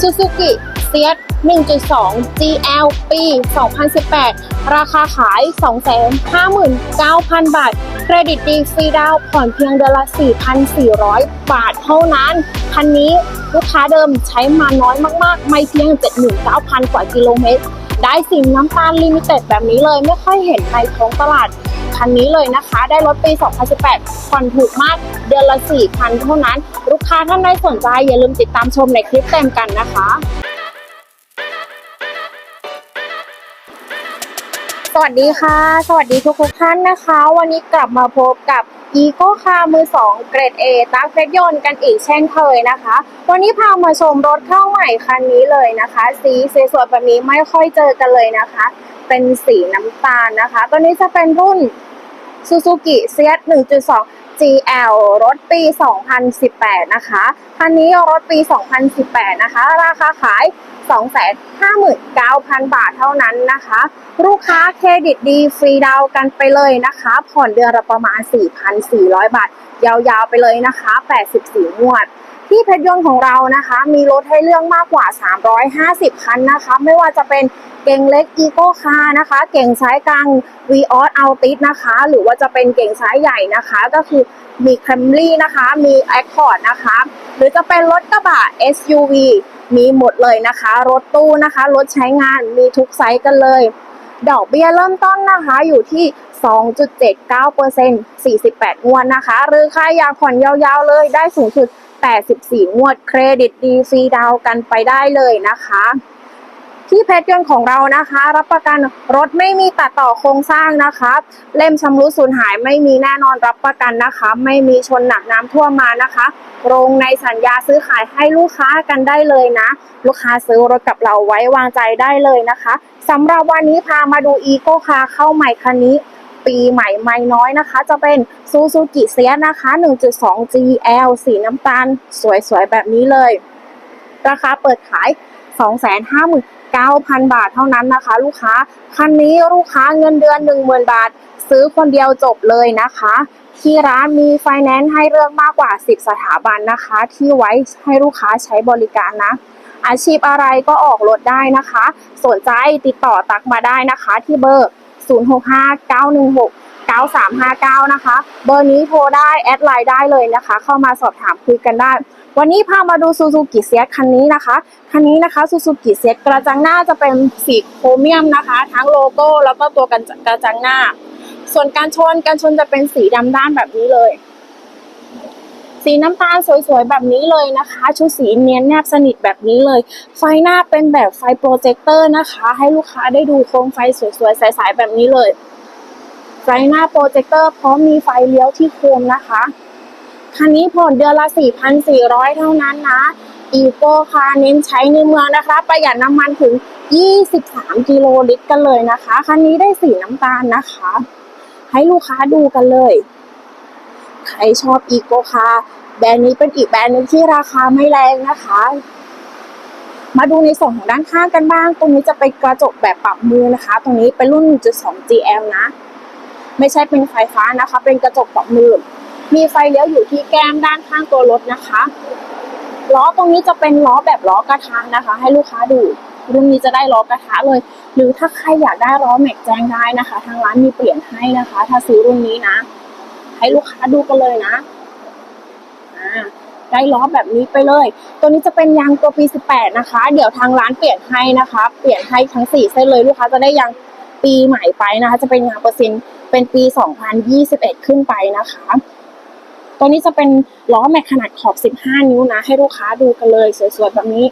Suzuki s e a t 1.2 GL ปี 2018 ราคาขาย 259,000 บาท เครดิตดีฟรีดาวผ่อนเพียงเดือนละ 4,400 บาทเท่านั้น คันนี้ลูกค้าเดิมใช้มาน้อยมากๆ ไม่เพียง 79,000 กว่ากิโลเมตร ได้สีน้ำตาลลิมิเต็ดแบบนี้เลยไม่ค่อยเห็นในท้องตลาด คันนี้เลยนะคะ ได้รถปี 2018ผ่อนถูกมากเดือนละ4,000เท่านั้น ลูกค้าท่านใดสนใจอย่าลืมติดตามชมในคลิปเต็มกันนะคะ วัสดีค่ะ สวัสดีทุกทุกๆท่านนะคะ วันนี้กลับมาพบกับอีโก้คาร์มือ 2 เกรด A ตักรถยนต์กันอีกเช่นเคยนะคะ วันนี้พามาชมรถเข้าใหม่คันนี้เลยนะคะ สีสวยๆแบบนี้ไม่ค่อยเจอกันเลยนะคะ เป็นสีน้ำตาลนะคะ ตัวนี้จะเป็นรุ่น Suzuki s e a t 1.2 GL รถปี 2018 นะคะ คันนี้รถปี 2018 นะคะ ราคาขาย 259,000 บาทเท่านั้นนะคะ ลูกค้าเครดิตดีฟรีดาวกันไปเลยนะคะ ผ่อนเดือนละประมาณ 4,400 บาท ยาวๆไปเลยนะคะ 84งวด ที่เพชรยนต์ของเรานะคะ มีรถให้เลือกมากกว่า 350 คันนะคะ ไม่ว่าจะเป็นเก่งเล็กอีโก้คาร์นะคะ เก่งซ้ายกลาง v ีออสเอัลติสนะคะ หรือว่าจะเป็นเก่งซ้ายใหญ่นะคะ ก็คือมี Camry นะคะ มี Accord นะคะ หรือจะเป็นรถกระบะ SUV มีหมดเลยนะคะ รถตู้นะคะ รถใช้งานมีทุกไซส์กันเลย ดอกเบี้ยเริ่มต้นนะคะอยู่ที่ 2.79% 48 งวดนะคะ หรือใครอยากผ่อนยาวๆเลยได้สูงสุด 84 งวดเครดิตดีฟรีดาวกันไปได้เลยนะคะ ที่เพชรยนต์ของเรานะคะ รับประกันรถไม่มีตัดต่อโครงสร้างนะคะ เล่มชำรุดสูญหายไม่มีแน่นอนรับประกันนะคะ ไม่มีชนหนักน้ำท่วมมานะคะโรงในสัญญาซื้อขายให้ลูกค้ากันได้เลยนะ ลูกค้าซื้อรถกับเราไว้วางใจได้เลยนะคะสำหรับวันนี้พามาดูอีโก้คาเข้าใหม่คันนี้ปีใหม่ไม่น้อยนะคะ จะเป็นซูซูกิเซียนะคะ 1.2 GL สีน้ำตาล สวยๆ แบบนี้เลย ราคาเปิดขาย 2 5 0 0 0 9,000 บาทเท่านั้นนะคะ ลูกค้าคันนี้ลูกค้าเงินเดือน 10,000 บาท ซื้อคนเดียวจบเลยนะคะ ที่ร้านมีไฟแนนซ์ให้เลือกมากกว่า 10 สถาบันนะคะ ที่ไว้ให้ลูกค้าใช้บริการนะ อาชีพอะไรก็ออกรถได้นะคะ สนใจติดต่อตักมาได้นะคะ ที่เบอร์ 065916 9359 นะคะ เบอร์นี้โทรได้แอดไลน์ได้เลยนะคะ เข้ามาสอบถามคุยกันได้ วันนี้พามาดูซูซูกิเซียคันนี้นะคะ คันนี้นะคะซูซูกิเซียกระจังหน้าจะเป็นสีโครเมียมนะคะ ทั้งโลโก้แล้วก็ตัวกันกระจังหน้า ส่วนการชนการชนจะเป็นสีดำด้านแบบนี้เลย สีน้ำตาลสวยๆแบบนี้เลยนะคะ ชุดสีเนียนแนบสนิทแบบนี้เลย ไฟหน้าเป็นแบบไฟโปรเจคเตอร์นะคะ ให้ลูกค้าได้ดูโคมไฟสวยๆใสๆแบบนี้เลย ไฟหน้าโปรเจคเตอร์พร้อมมีไฟเลี้ยวที่โคมนะคะ คันนี้ผ่อนเดือนละ 4,400 เท่านั้นนะ อีโก้คาเน้นใช้ในเมืองนะคะ ประหยัดน้ำมันถึง 23 กิโลลิตรกันเลยนะคะ คันนี้ได้สีน้ำตาลนะคะ ให้ลูกค้าดูกันเลย ใครชอบอีโกคาแบรนด์นี้เป็นอีกแบรนด์นึงที่ราคาไม่แรงนะคะ มาดูในส่วนของด้านข้างกันบ้าง ตรงนี้จะเป็นกระจกแบบปรับมือนะคะ ตรงนี้เป็นรุ่น 1.2 GL นะ ไม่ใช่เป็นไฟฟ้านะคะ เป็นกระจกปรับมือ มีไฟเลี้ยวอยู่ที่แก้มด้านข้างตัวรถนะคะล้อตรงนี้จะเป็นล้อแบบล้อกระทะนะคะ ให้ลูกค้าดูรุ่นนี้จะได้ล้อกระทะเลย หรือถ้าใครอยากได้ล้อแม็กแจ้งได้นะคะ ทางร้านมีเปลี่ยนให้นะคะ ถ้าซื้อรุ่นนี้นะ ให้ลูกค้าดูกันเลยนะอ่าได้ล้อแบบนี้ไปเลย ตัวนี้จะเป็นยางตัวปี 18 นะคะ เดี๋ยวทางร้านเปลี่ยนให้นะคะ เปลี่ยนให้ทั้ง 4 เส้นเลยลูกค้าจะได้ยาง ปีใหม่ไปนะคะ จะเป็นยางเปอร์เซ็นต์เป็นปี 2021 ขึ้นไปนะคะ ตัวนี้จะเป็นล้อแม็กขนาดขอบ 15 นิ้วนะ ให้ลูกค้าดูกันเลยสวยๆแบบนี้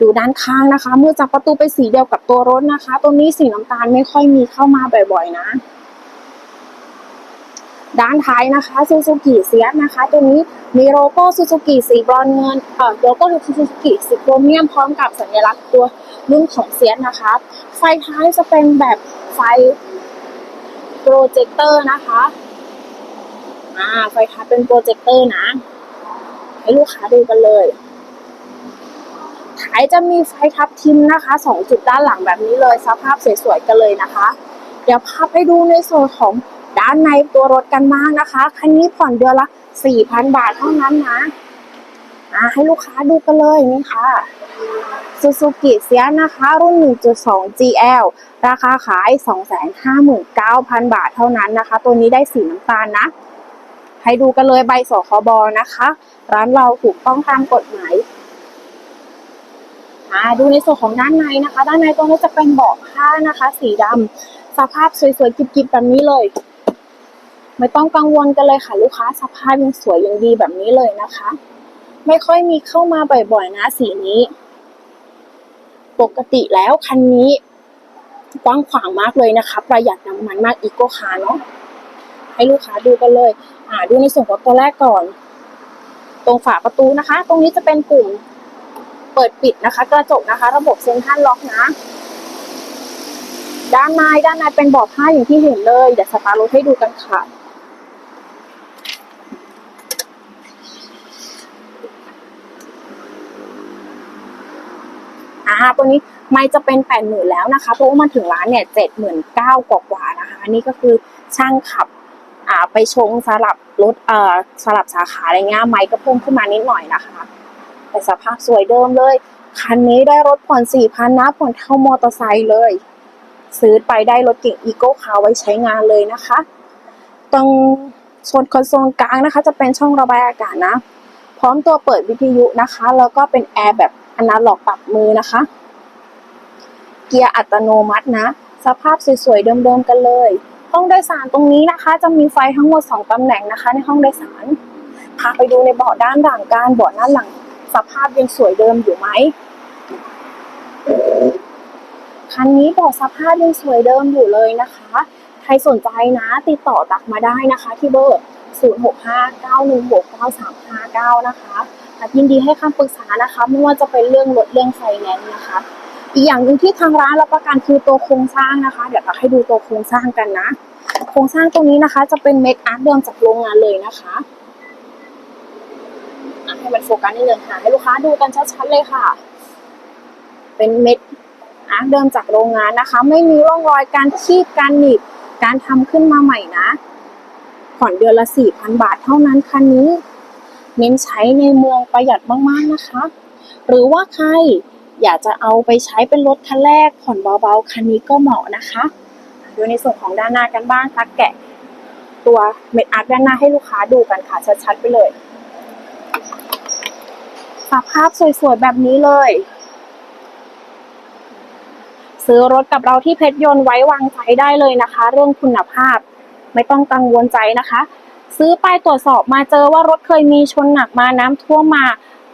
ดูด้านข้างนะคะเมื่อจากประตูไปนสีเดียวกับตัวรถนะคะ ตัวนี้สีน้ำตาลไม่ค่อยมีเข้ามาบ่อยๆนะ ด้านท้ายนะคะซูซูกิเซียสนะคะ ตัวนี้มีโลโก้ซูซูกิสีบรอนเงินเอ่อโลโก้ซูซูกิสีโครเมียมพร้อมกับสัญลักษณ์ตัวรุ่นของเซียสนะคะ ฟท้ายจะเป็นแบบไฟโปรเจคเตอร์นะคะอ่าไฟท้ายเป็นโปรเจคเตอร์นะ ให้ลูกค้าดูกันเลยท้ายจะมีไฟทับทิมนะคะสองจุดด้านหลังแบบนี้เลยสภาพสวยๆกันเลยนะคะ เดี๋ยวพาไปดูในส่วนของด้านในตัวรถกันบ้างนะคะ คันนี้ผ่อนเดือนละ4,000 บาทเท่านั้นนะ อ่าให้ลูกค้าดูกันเลยนี่ค่ะซูซูกิเซียนะคะ รุ่น 1.2 GL ราคาขาย 259,000 บาทเท่านั้นนะคะ ตัวนี้ได้สีน้ำตาลนะ ให้ดูกันเลยใบสคบนะคะ ร้านเราถูกต้องตามกฎหมายอ่าดูในส่วนของด้านในนะคะ ด้านในตรงนี้จะเป็นเบาะผ้านะคะ สีดำสภาพสวยๆกิบๆแบบนี้เลย ไม่ต้องกังวลกันเลยค่ะ ลูกค้าสภาพยังสวยยังดีแบบนี้เลยนะคะ ไม่ค่อยมีเข้ามาบ่อยๆนะสีนี้ ปกติแล้วคันนี้กว้างขวางมากเลยนะคะ ประหยัดน้ำมันมากอีโก้คาร์เนาะให้ลูกค้าดูกันเลย อ่า ดูในส่วนของตัวแรกก่อน ตรงฝาประตูนะคะ ตรงนี้จะเป็นปุ่มเปิดปิดนะคะ กระจกนะคะ ระบบเซ็นทรัลล็อกนะ ด้านในด้านในเป็นเบาะผ้าอย่างที่เห็นเลย เดี๋ยวสตาร์ทรถให้ดูกันค่ะ อ่าตัวนี้ไม่จะเป็นแปดหมื่นแล้วนะคะ เพราะว่ามันถึงร้านเนี่ยเจ็ดหมื่นเก้ากว่าๆนะคะนนี้ก็คือช่างขับอ่าไปชงสลับรถเอ่อสลับสาขาอะไรเงี้ยไม้ก็เพิ่มขึ้นมานิดหน่อยนะคะ แต่สภาพสวยเดิมเลย คันนี้ได้รถผ่อนสี่พันนะผ่อนเท่ามอเตอร์ไซค์เลย ซื้อไปได้รถเก่งอีโก้คาไว้ใช้งานเลยนะคะ ตรงโซนคอนโซลกลางนะคะ จะเป็นช่องระบายอากาศนะ พร้อมตัวเปิดวิทยุนะคะ แล้วก็เป็นแอร์แบบ อนาล็อกปรับมือนะคะ เกียร์อัตโนมัตินะ สภาพสวยๆเดิมๆกันเลย ห้องโดยสารตรงนี้นะคะ จะมีไฟทั้งหมด 2ตำแหน่งนะคะ ในห้องโดยสาร พาไปดูในเบาะด้านหลังการเบาะด้านหลัง สภาพยังสวยเดิมอยู่ไหมคันนี้เบาะสภาพยังสวยเดิมอยู่เลยนะคะ ใครสนใจนะติดต่อตักมาได้นะคะที่เบอร์ 0659169359 นะคะ ตักยินดีให้คำปรึกษานะคะไม่ว่าจะเป็นเรื่องรถเรื่องไฟแนนซ์นะคะ อีกอย่างหนึ่งที่ทางร้านรับประกันคือตัวโครงสร้างนะคะ เดี๋ยวตักให้ดูตัวโครงสร้างกันนะ โครงสร้างตรงนี้นะคะ จะเป็นเมคอาร์ตเดิมจากโรงงานเลยนะคะอะให้มันโฟกัสนิดนึงค่ะให้ลูกค้าดูกันชัดๆเลยค่ะ เป็นเม็ดอาร์ตเดิมจากโรงงานนะคะ ไม่มีร่องรอยการคีบการหนีบการทำขึ้นมาใหม่นะผ่อนเดือนละสี่พันบาทเท่านั้นคันนี้ เน้นใช้ในเมืองประหยัดมากๆนะคะ หรือว่าใครอยากจะเอาไปใช้เป็นรถคันแรกผ่อนเบาๆคันนี้ก็เหมาะนะคะดูในส่วนของด้านหน้ากันบ้างตักแกะ ตัวเม็ดอาร์ตด้านหน้าให้ลูกค้าดูกันค่ะชัดๆไปเลยสภาพสวยๆแบบนี้เลยซื้อรถกับเราที่เพชรยนต์ไว้วางใจได้เลยนะคะ เรื่องคุณภาพไม่ต้องกังวลใจนะคะ ซื้อไปตรวจสอบมาเจอว่ารถเคยมีชนหนักมาน้ำท่วมมา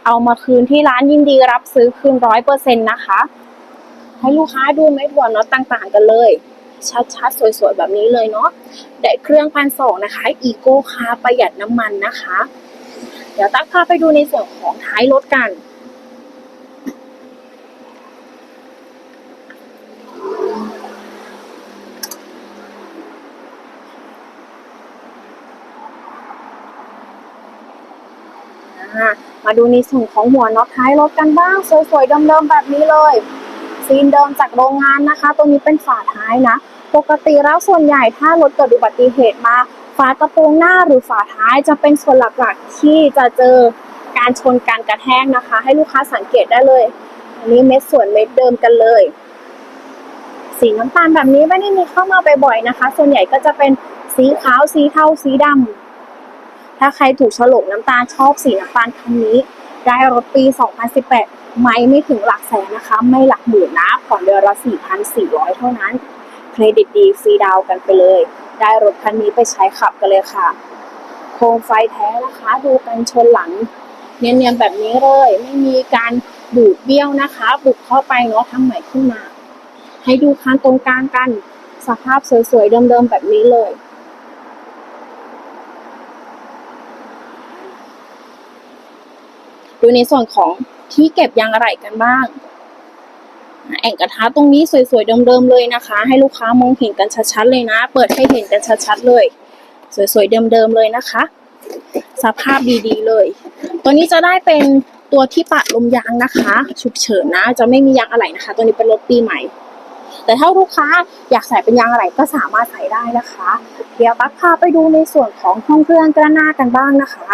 เอามาคืนที่ร้านยินดีรับซื้อคืนร้อยเปอร์เซ็นต์นะคะ ให้ลูกค้าดูไม่ถั่วน็อตต่างๆ กันเลย ชัดๆ สวยๆ แบบนี้เลยเนาะได้เครื่องพันสองนะคะอีโก้คาประหยัดน้ำมันนะคะ เดี๋ยวตั๊กพาไปดูในส่วนของท้ายรถกัน อ่า มาดูในส่วนของหัวน็อตท้ายรถกันบ้าง สวยๆ เดิมๆ แบบนี้เลย ซีนเดิมจากโรงงานนะคะ ตัวนี้เป็นฝาท้ายนะ ปกติแล้วส่วนใหญ่ถ้ารถเกิดอุบัติเหตุมา ฝากระโปรงหน้าหรือฝาท้ายจะเป็นส่วนหลักๆ ที่จะเจอการชนการกระแทกนะคะ ให้ลูกค้าสังเกตได้เลย อันนี้เม็ดส่วนเม็ดเดิมกันเลย สีน้ำตาลแบบนี้ไม่ได้มีเข้ามาบ่อยๆนะคะ ส่วนใหญ่ก็จะเป็นสีขาว สีเทา สีดำ ถ้าใครถูกฉลกน้ำตาลชอบสีน้ำตาลคันนี้ ได้รถปี 2018 ไม่ไม่ถึงหลักแสนนะคะ ไม่หลักหมื่นนะผ่อนเดือนละ 4,400 เท่านั้น เครดิตดีฟรีดาวกันไปเลย ได้รถคันนี้ไปใช้ขับกันเลยค่ะ โคมไฟแท้นะคะ ดูกันชนหลัง เนียนๆแบบนี้เลย ไม่มีการบูดเบี้ยวนะคะบุกเข้าไปเนาะทำใหม่ขึ้นมา ให้ดูคันตรงกลางกัน สภาพสวยๆเดิมๆแบบนี้เลย ดูในส่วนของที่เก็บยางอะไหล่กันบ้าง แอ่งกระทะตรงนี้สวยๆเดิมๆเลยนะคะ ให้ลูกค้ามองเห็นกันชัดๆเลยนะ เปิดให้เห็นกันชัดๆเลย สวยๆเดิมๆเลยนะคะ สภาพดีๆเลย ตัวนี้จะได้เป็นตัวที่ปะลมยางนะคะ ฉุกเฉินนะ จะไม่มียางอะไหล่นะคะ ตัวนี้เป็นรถปีใหม่ แต่ถ้าลูกค้าอยากใส่เป็นยางอะไหล่ก็สามารถใส่ได้นะคะ เดี๋ยวตั๊กพาไปดูในส่วนของห้องเครื่องกระหน้ากันบ้างนะคะ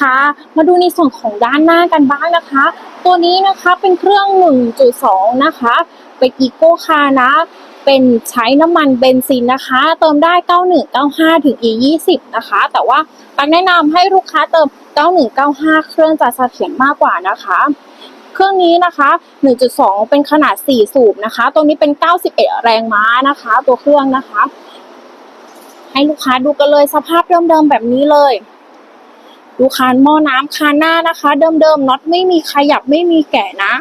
ค่ะ มาดูในส่วนของด้านหน้ากันบ้างนะคะ ตัวนี้นะคะเป็นเครื่อง 1.2 นะคะ เป็นอีโก้คานะ เป็นใช้น้ำมันเบนซินนะคะ เติมได้ 9195 ถึง E20 นะคะ แต่ว่าปักแนะนำให้ลูกค้าเติม 9195 เครื่องจะเสถียรมากกว่านะคะเครื่องนี้นะคะ 1.2 เป็นขนาด 4 สูบนะคะ ตัวนี้เป็น 91 แรงม้านะคะ ตัวเครื่องนะคะ ให้ลูกค้าดูกันเลยสภาพเดิมๆแบบนี้เลย ดูคานหม้อน้ำคานหน้านะคะ เดิมๆน็อตไม่มีขยับไม่มีแกะนะ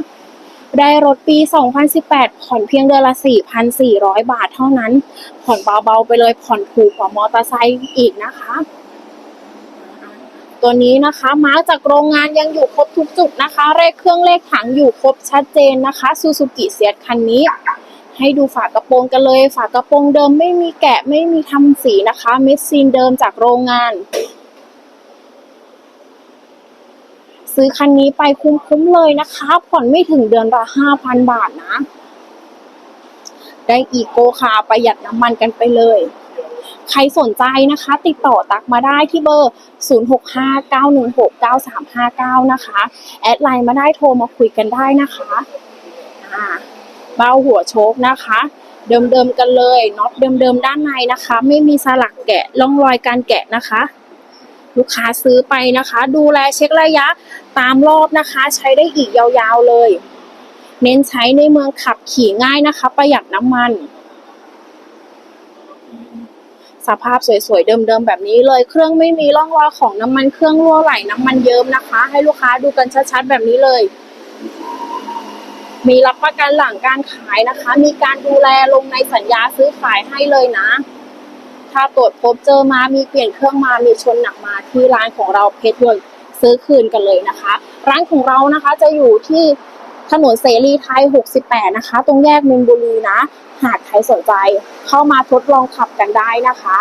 ได้รถปี 2018 ผ่อนเพียงเดือนละ 4,400 บาทเท่านั้น ผ่อนเบาๆไปเลยผ่อนถูกกว่ามอเตอร์ไซค์อีกนะคะ ตัวนี้นะคะมาจากโรงงานยังอยู่ครบทุกจุดนะคะ เลขเครื่องเลขถังอยู่ครบชัดเจนนะคะซูซูกิเซียคันนี้ให้ดูฝากระโปรงกันเลย ฝากระโปรงเดิมไม่มีแกะไม่มีทำสีนะคะ เม็ดซีนเดิมจากโรงงาน ซื้อคันนี้ไปคุ้มๆเลยนะคะ ผ่อนไม่ถึงเดือนละห้าพันบาทนะ ได้อีโกคาร์ประหยัดน้ำมันกันไปเลย ใครสนใจนะคะ ติดต่อตักมาได้ที่เบอร์ 0659169359 นะคะ แอดไลน์มาได้โทรมาคุยกันได้นะคะอ่าเบ้าหัวโชคนะคะเดิมๆกันเลยน็อตเดิมๆด้านในนะคะ ไม่มีสลักแกะร่องรอยการแกะนะคะ ลูกค้าซื้อไปนะคะ ดูแลเช็คระยะตามรอบนะคะ ใช้ได้อีกยาวๆเลย เน้นใช้ในเมืองขับขี่ง่ายนะคะ ประหยัดน้ำมัน สภาพสวยๆ เดิมๆ แบบนี้เลย เครื่องไม่มีร่องรอยของน้ำมันเครื่องรั่วไหลน้ำมันเยิ้มนะคะ ให้ลูกค้าดูกันชัดๆ แบบนี้เลยมีรับประกันหลังการขายนะคะ มีการดูแลลงในสัญญาซื้อขายให้เลยนะ ถ้าตรวจพบเจอมามีเปลี่ยนเครื่องมามีชนหนักมาที่ร้านของเราเพชรยนต์ซื้อคืนกันเลยนะคะ ร้านของเรานะคะจะอยู่ที่ถนนเสรีไทย 68 นะคะ ตรงแยกมินบุรีนะ หากใครสนใจเข้ามาทดลองขับกันได้นะคะ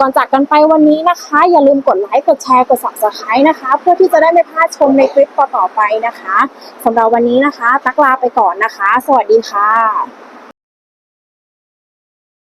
ก่อนจากกันไปวันนี้นะคะ อย่าลืมกดไลค์กดแชร์กด subscribe นะคะ เพื่อที่จะได้ไม่พลาดชมในคลิปต่อๆไปนะคะสำหรับวันนี้นะคะ ตักลาไปก่อนนะคะ สวัสดีค่ะ